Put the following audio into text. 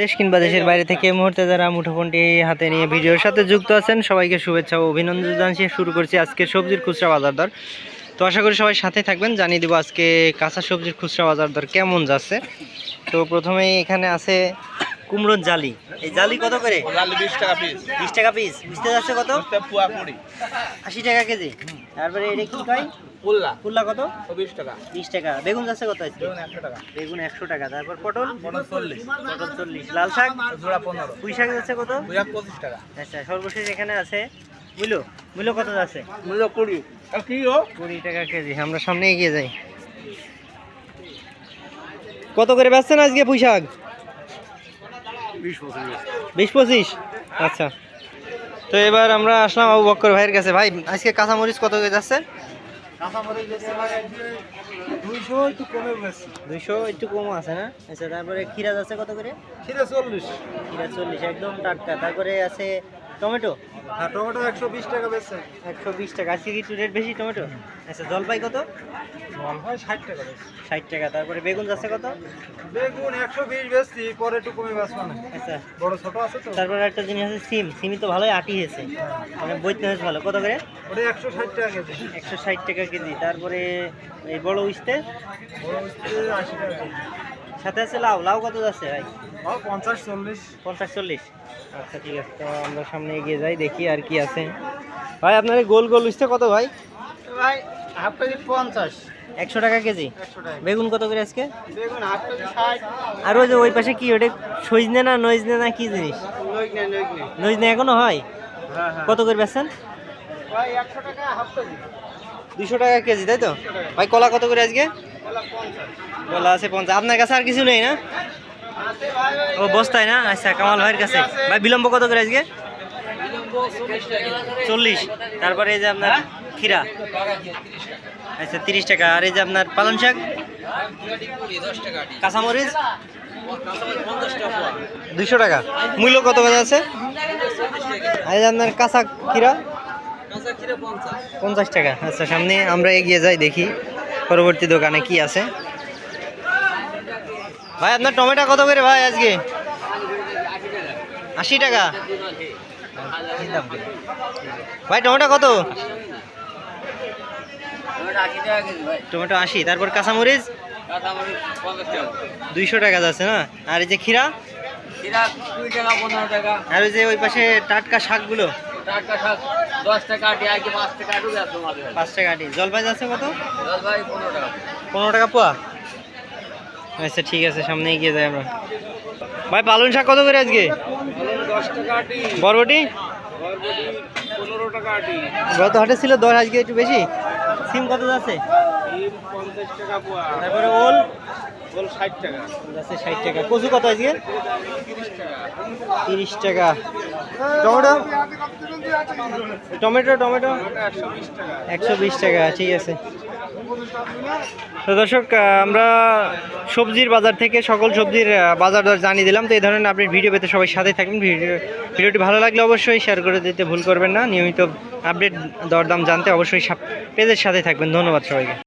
দেশ কিংবা দেশের বাইরে থেকে মুহূর্তে যারা মুঠোফোনটি হাতে নিয়ে ভিডিওর সাথে যুক্ত আছেন সবাইকে শুভেচ্ছা ও অভিনন্দন জানিয়ে শুরু করছি আজকে সবজির খুচরা বাজার দর। তো আশা করি সবাই সাথে থাকবেন। জানিয়ে দেবো আজকে কাঁচা সবজির খুচরা বাজার দর কেমন যাচ্ছে। তো প্রথমেই এখানে আছে কুমড়োর জালি। এই জালি কত করে? বিশ টাকা পিস বিশ টাকা পিস বুঝতে যাচ্ছে কত? আশি টাকা কেজি। তারপরে এটা কি কয়? কুল্লা কত? বিশ টাকা। বিশ টাকা। বেগুন যাচ্ছে কত একশো টাকা। বেগুন একশো টাকা। তারপর পটল? পনেরো চল্লিশ। পটল চল্লিশ। লাল শাক? জোড়া পনেরো। পুঁই শাক যাচ্ছে কত? পঁচিশ টাকা। আচ্ছা সর্বশেষ এখানে আছে মূল্য। মূল্য কত যাচ্ছে মূল্য কুড়ি। কুড়ি টাকা কেজি। আমরা সামনে এগিয়ে যাই। কত করে বেচছেন আজকে পুঁই শাক? বিশ পঁচিশ বিশ পঁচিশ। আচ্ছা। তো এবার আমরা আসলাম আবু বক্কর ভাইয়ের কাছে। ভাই আজকে কাঁচামরিচ কত করে যাচ্ছে? দুইশো একটু কমে বেশি দুইশো একটু কম আছে না? আচ্ছা তারপরে ক্ষীরা আছে কত করে? সেটা চল্লিশ। ক্ষীরা চল্লিশ একদম টাটকা। তারপরে আছে টমেটো? হ্যাঁ টমেটো একশো বিশ টাকা বেশি একশো বিশ টাকা। আজকে কি রেট বেশি টমেটো? আচ্ছা জলপাই কত? জল হয় ষাট টাকা ষাট টাকা। তারপরে বেগুন যাচ্ছে কত? বেগুন একশো বিশ বেশি পরে একটু কমে বেসবো না আচ্ছা। বড় ছোট আছে তো। তারপরে একটা জিনিস আছে সিম। সিমই তো ভালোই আটি হয়েছে। মানে বইতে হয়েছে ভালো। কত করে? ওটা একশো ষাট টাকা কেজি। একশো ষাট টাকা কেজি। তারপরে এই বড় উইস্তে বড় হচ্ছে আশি টাকা কেজি। সাথে আছে লাউ লাউ কত যাচ্ছে ভাই? পঞ্চাশ চল্লিশ। পঞ্চাশ চল্লিশ। আচ্ছা ঠিক আছে তো আমরা সামনে এগিয়ে যাই দেখি আর কি আছে। ভাই আপনার গোল গোল উইস্তে কত ভাই? ভাই হাফ কেজি পঞ্চাশ। একশো টাকা কেজি? বেগুন কত করে আজকে? বেগুন হাফ কেজি ষাট। আর ওই যে ওই পাশে কি ওটা সজনে না নইজনে না কি জিনিস? নইজনে এখনও হয়? হ্যাঁ হ্যাঁ। কত করে বেচছেন? ভাই একশো টাকা হাফ কেজি। দুশো টাকা কেজি তাই তো? ভাই কলা কত করে আজকে? কলা আছে পঞ্চাশ। আপনার কাছে আর কিছু নেই না? ও, বস্তায় না? আচ্ছা কামাল ভাইয়ের কাছে। ভাই, বিলম্ব কত করে আজকে? চল্লিশ। তারপরে এই যে আপনার খিরা আচ্ছা তিরিশ টাকা। আর এই যে আপনার পালন শাক? কাঁচামরিচ? দুশো টাকা। মূল্য কত করে আছে? এই যে আপনার কাঁচা খিরা পঞ্চাশ টাকা। আচ্ছা সামনে আমরা এগিয়ে যাই, দেখি। পরবর্তী দোকানে কি আছে? ভাই আপনার টমেটো কত করে ভাই আজকে? আশি টাকা। ভাই টমেটো কত? টমেটো আশি। তারপর কাঁচামরিচ? দুইশো টাকা যাচ্ছে না? আর এই যে খিরা আর ওই যে ওই পাশে টাটকা শাকগুলো? টাটকা শাক দশ টাকা আটি আগে পাঁচ টাকা আটু যাচ্ছে পাঁচ টাকা আটি। জলপাই যাচ্ছে কত? ভাই পনেরো টাকা। পনেরো টাকা পোয়া? আচ্ছা ঠিক আছে সামনে এগিয়ে যাই আমরা। ভাই পালন শাক কত করে আজকে? বরবটি? গত হাটে ছিল দশ আজকে একটু বেশি? সিম কত যাচ্ছে? তারপরে ওল? বল ষাট টাকা। যাচ্ছে ষাট টাকা। কচু কত আজকে? তিরিশ টাকা। টমেটো? Tomato tomato? একশো বিশ টাকা, ঠিক আছে। তো দর্শক আমরা সবজির বাজার থেকে সকল সবজির বাজার দর জানিয়ে দিলাম। তো এই ধরনের আপনি ভিডিও পেতে সবাই সাথে থাকবেন ভিডিও, ভিডিওটি ভালো লাগলে অবশ্যই শেয়ার করে দিতে ভুল করবেন না। নিয়মিত আপডেট দরদাম জানতে অবশ্যই পেজের সাথে থাকবেন। ধন্যবাদ সবাইকে।